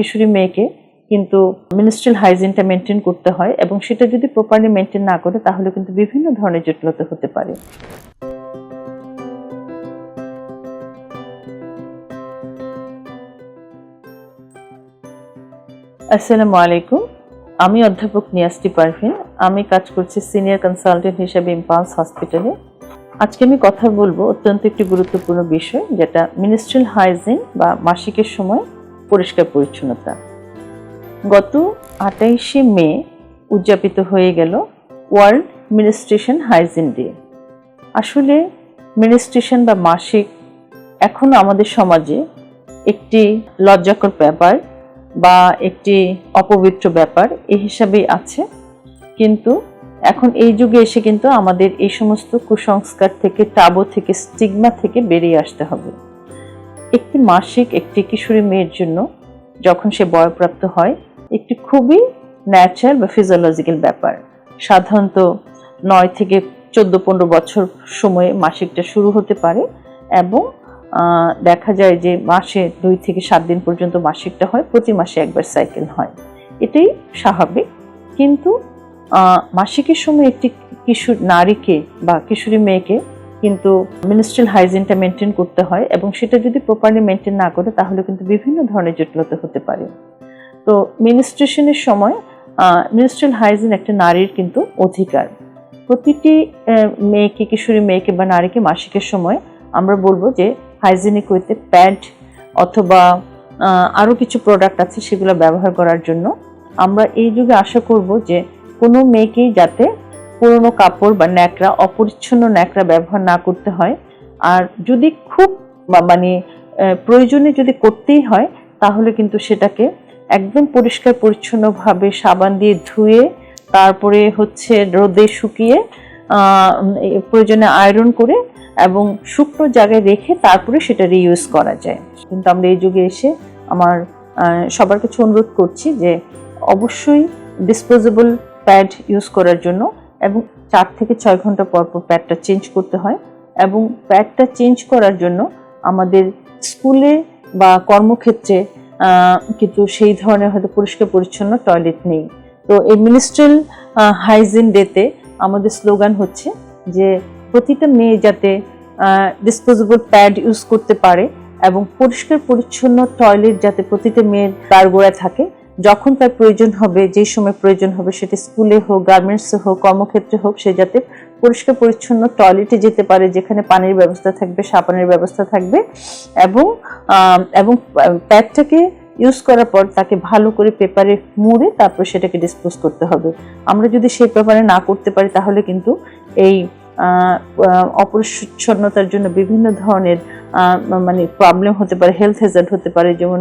কিশোরী মেয়েকে কিন্তু ministerial হাইজিনটা maintain করতে হয় এবং সেটা যদি প্রপারলি মেনটেন না করে, তাহলে কিন্তু বিভিন্ন ধরনের জটিলতা হতে পারে। আসসালামু আলাইকুম। আমি অধ্যাপক নিয়াস্তি পারভিন। আমি কাজ করছি সিনিয়র কনসালটেন্ট হিসেবে ইম্পালস হসপিটালে। আজকে আমি কথা বলব অত্যন্ত একটি গুরুত্বপূর্ণ বিষয়, যেটা মিনিস্ট্রিয়াল হাইজিন বা মাসিকের সময় পরিষ্কার পরিচ্ছন্নতা। গত আটাইশে মে উদযাপিত হয়ে গেল ওয়ার্ল্ড মিনিস্ট্রেশন হাইজিন ডে। আসলে মিনিস্ট্রেশন বা মাসিক এখনও আমাদের সমাজে একটি লজ্জাকর ব্যাপার বা একটি অপবিত্র ব্যাপার এই হিসাবেই আছে। কিন্তু এখন এই যুগে এসে কিন্তু আমাদের এই সমস্ত কুসংস্কার থেকে টাবো থেকে, স্টিগমা থেকে বেরিয়ে আসতে হবে। একটি মাসিক, একটি কিশোরী মেয়ের জন্য যখন সে বয়প্রাপ্ত হয়, একটি খুবই ন্যাচারাল বা ফিজিওলজিক্যাল ব্যাপার। সাধারণত নয় থেকে চোদ্দ, পনেরো বছর সময়ে মাসিকটা শুরু হতে পারে এবং দেখা যায় যে মাসে দুই থেকে সাত দিন পর্যন্ত মাসিকটা হয়, প্রতি মাসে একবার সাইকেল হয়। এটাই স্বাভাবিক। কিন্তু মাসিকের সময় একটি কিশোর, নারীকে বা কিশোরী মেয়েকে কিন্তু মিনিস্ট্রিয়াল হাইজিনটা মেনটেন করতে হয় এবং সেটা যদি প্রপারলি মেনটেন না করে, তাহলে কিন্তু বিভিন্ন ধরনের জটিলতা হতে পারে। তো মিনিস্ট্রেশনের সময় মিনিস্ট্রিয়াল হাইজিন একটা নারীর কিন্তু অধিকার। প্রতিটি মেয়েকে, কিশোরী মেয়েকে বা নারীকে মাসিকের সময় আমরা বলব যে হাইজিনিক ওয়েতে প্যাড অথবা আরও কিছু প্রোডাক্ট আছে সেগুলো ব্যবহার করার জন্য। আমরা এই যুগে আশা করব যে কোনো মেয়েকেই যাতে পুরনো কাপড় বা ন্যাকড়া, অপরিচ্ছন্ন ন্যাকড়া ব্যবহার না করতে হয়। আর যদি খুব মানে প্রয়োজনে যদি করতেই হয়, তাহলে কিন্তু সেটাকে একদম পরিষ্কার, পরিচ্ছন্নভাবে সাবান দিয়ে ধুয়ে, তারপরে হচ্ছে রোদে শুকিয়ে প্রয়োজনে আয়রন করে এবং শুকনো জায়গায় রেখে তারপরে সেটা রিইউজ করা যায়। কিন্তু আমরা এই যুগে এসে আমার সবার কাছে অনুরোধ করছি যে অবশ্যই ডিসপোজেবল প্যাড ইউজ করার জন্য এবং চার থেকে ছয় ঘণ্টা পর পর প্যাডটা চেঞ্জ করতে হয় এবং প্যাডটা চেঞ্জ করার জন্য আমাদের স্কুলে বা কর্মক্ষেত্রে কিন্তু সেই ধরনের হয়তো পরিষ্কার পরিচ্ছন্ন টয়লেট নেই। তো এই মিনিস্ট্রিয়াল হাইজিন ডেতে আমাদের স্লোগান হচ্ছে যে প্রতিটা মেয়ে যাতে ডিসপোজেবল প্যাড ইউজ করতে পারে এবং পরিষ্কার পরিচ্ছন্ন টয়লেট যাতে প্রতিটা মেয়ের গাড়গোড়ায় থাকে যখন তার প্রয়োজন হবে, যে সময় প্রয়োজন হবে, সেটা স্কুলে হোক, গার্মেন্টসে হোক, কর্মক্ষেত্রে হোক, সে যাতে পরিষ্কার, পরিচ্ছন্ন টয়লেটে যেতে পারে, যেখানে পানির ব্যবস্থা থাকবে, সাবানের ব্যবস্থা থাকবে এবং এবং প্যাডটাকে ইউজ করার পর তাকে ভালো করে পেপারে মুড়ে তারপর সেটাকে ডিসপোজ করতে হবে। আমরা যদি সেই পেপারে না করতে পারি, তাহলে কিন্তু এই অপরিচ্ছন্নতার জন্য বিভিন্ন ধরনের মানে প্রবলেম হতে পারে হেলথ হ্যাজার্ড হতে পারে, যেমন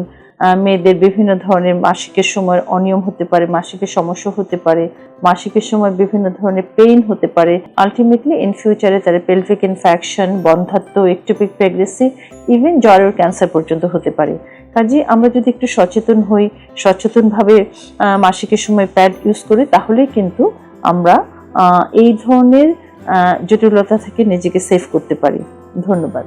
মেয়েদের বিভিন্ন ধরনের মাসিকের সময় অনিয়ম হতে পারে, মাসিকের সমস্যা হতে পারে, মাসিকের সময় বিভিন্ন ধরনের পেইন হতে পারে। আলটিমেটলি ইন ফিউচারে তাদের পেলভিক ইনফেকশন বন্ধাত্ম একটোপিক প্রেগনেন্সি ইভেন জ্বরের ক্যান্সার পর্যন্ত হতে পারে। কাজে আমরা যদি একটু সচেতন হই, সচেতনভাবে মাসিকের সময় প্যাড ইউজ করি, তাহলেই কিন্তু আমরা এই ধরনের জটিলতা থেকে নিজেকে সেভ করতে পারি। ধন্যবাদ।